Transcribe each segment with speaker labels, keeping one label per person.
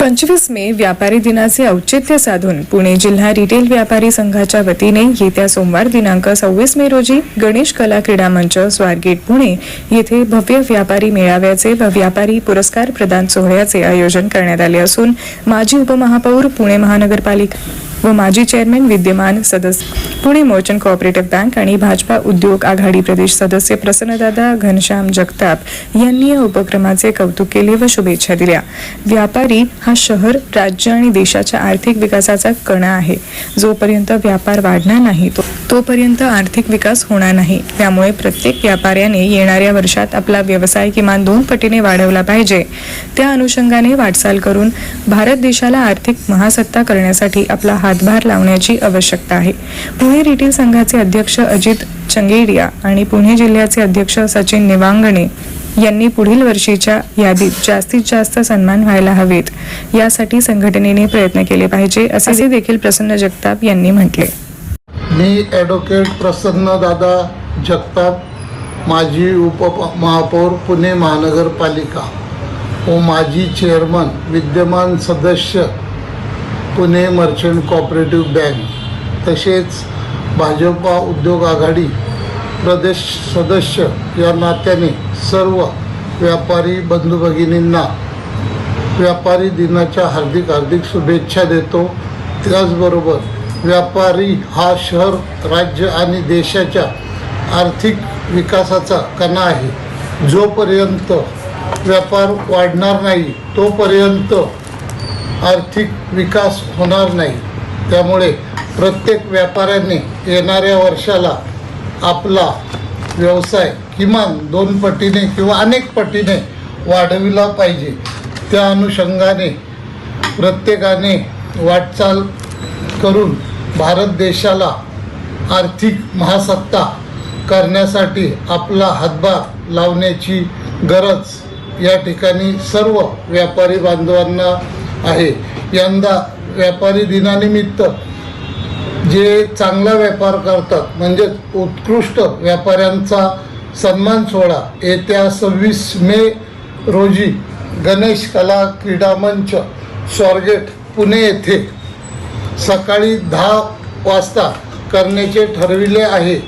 Speaker 1: पंचवीस मे व्यापारी दिनाचे औचित्य साधून पुणे जिल्हा रिटेल व्यापारी संघाच्या वतीने येत्या सोमवार दिनांक सव्वीस मे रोजी गणेश कला क्रीडा मंच स्वारगेट पुणे येथे भव्य व्यापारी मेळाव्याचे व व्यापारी पुरस्कार प्रदान सोहळ्याचे आयोजन करण्यात आले असून माजी उपमहापौर पुणे महानगरपालिका व माजी चेअरमॅन विद्यमान सदस्य पुणे मर्चंट कोऑपरेटिव्ह बँक आणि भाजपा उद्योग आघाडी प्रदेश सदस्य प्रसन्नदादा घनश्याम जगताप यांनी या उपक्रमाचे कौतुक केले व शुभेच्छा दिल्या. व्यापारी हा शहर राज्य आणि देशाच्या आर्थिक विकासाचा कणा आहे. जोपर्यंत व्यापार वाढणार नाही तो तोपर्यंत आर्थिक विकास होणार नाही. त्यामुळे प्रत्येक व्यापाऱ्याने येणाऱ्या वर्षात आपला व्यवसाय किमान दोन पटीने वाढवला पाहिजे. त्या अनुषंगाने वाटचाल करून भारत देशाला आर्थिक महासत्ता करण्यासाठी आपला हा हातभार लावण्याची आवश्यकता आहे. पुणे रिटेल संघाचे अध्यक्ष अजित चंगेडिया आणि पुणे जिल्ह्याचे अध्यक्ष सचिन निवांगणे यांनी पुढील वर्षीच्या यादीत जास्तीत जास्त सन्मान व्हायला हवेत. यासाठी संघटनेने प्रयत्न केले पाहिजे असे देखील प्रसन्न जगताप यांनी म्हटले.
Speaker 2: मी ॲडव्होकेट प्रसन्न दादा जगताप माजी उप महापौर पुणे महानगरपालिका व माजी चेअरमन विद्यमान सदस्य पुणे मर्चंट कॉपरेटिव्ह बँक तसेच भाजपा उद्योग आघाडी प्रदेश सदस्य या नात्याने सर्व व्यापारी बंधू भगिनींना व्यापारी दिनाच्या हार्दिक हार्दिक शुभेच्छा देतो. त्याचबरोबर व्यापारी हा शहर राज्य आणि देशाच्या आर्थिक विकासाचा कणा आहे. जोपर्यंत व्यापार वाढणार नाही तोपर्यंत आर्थिक विकास होणार नाही. त्यामुळे प्रत्येक व्यापाऱ्याने येणाऱ्या वर्षाला आपला व्यवसाय किमान दोन पटीने किंवा अनेक पटीने वाढविला पाहिजे. त्या अनुषंगाने प्रत्येकाने वाटचाल करून भारत देशाला आर्थिक महासत्ता करण्यासाठी आपला हातभार लावण्याची गरज या ठिकाणी सर्व व्यापारी बांधवांना आहे. यंदा व्यापारी दिनानिमित्त जे चांगला व्यापार करतात म्हणजेच उत्कृष्ट व्यापाऱ्यांचा सन्मान सोहळा येत्या सव्वीस मे रोजी गणेश कला क्रीडा मंच स्वारगेट पुणे येथे सकाळी दहा वाजता करण्याचे ठरविले आहे.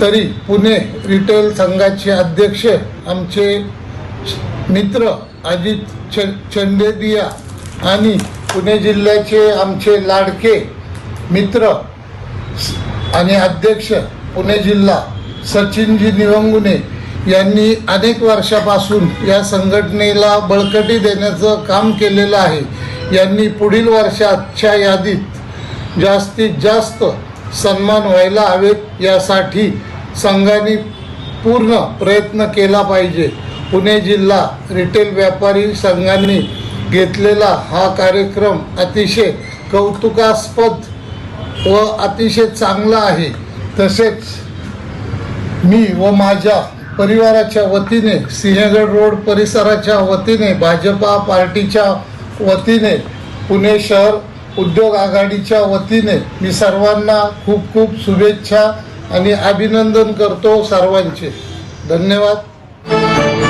Speaker 2: तरी पुणे रिटेल संघाचे अध्यक्ष आमचे मित्र अजित च चंडेदिया आणि पुणे जिल्ह्याचे आमचे लाडके मित्र आणि अध्यक्ष पुणे जिल्हा सचिनजी निवंगुने यांनी अनेक वर्षापासून या संघटनेला बळकटी देण्याचं काम केलेलं आहे. यांनी पुढील वर्षाच्या यादीत जास्तीत जास्त सन्मान व्हायला हवेत यासाठी संघाने पूर्ण प्रयत्न केला पाहिजे. पुणे जिल्हा रिटेल व्यापारी संघांनी घेतलेला हा कार्यक्रम अतिशय कौतुकास्पद व अतिशय चांगला आहे. तसेच मी व माझ्या परिवाराच्या वतीने सिंहगड रोड परिसराच्या वतीने भाजपा पार्टीच्या वतीने पुणे शहर उद्योग आघाडीच्या वतीने मी सर्वांना खूप खूप शुभेच्छा आणि अभिनंदन करतो सर्वांचे. धन्यवाद.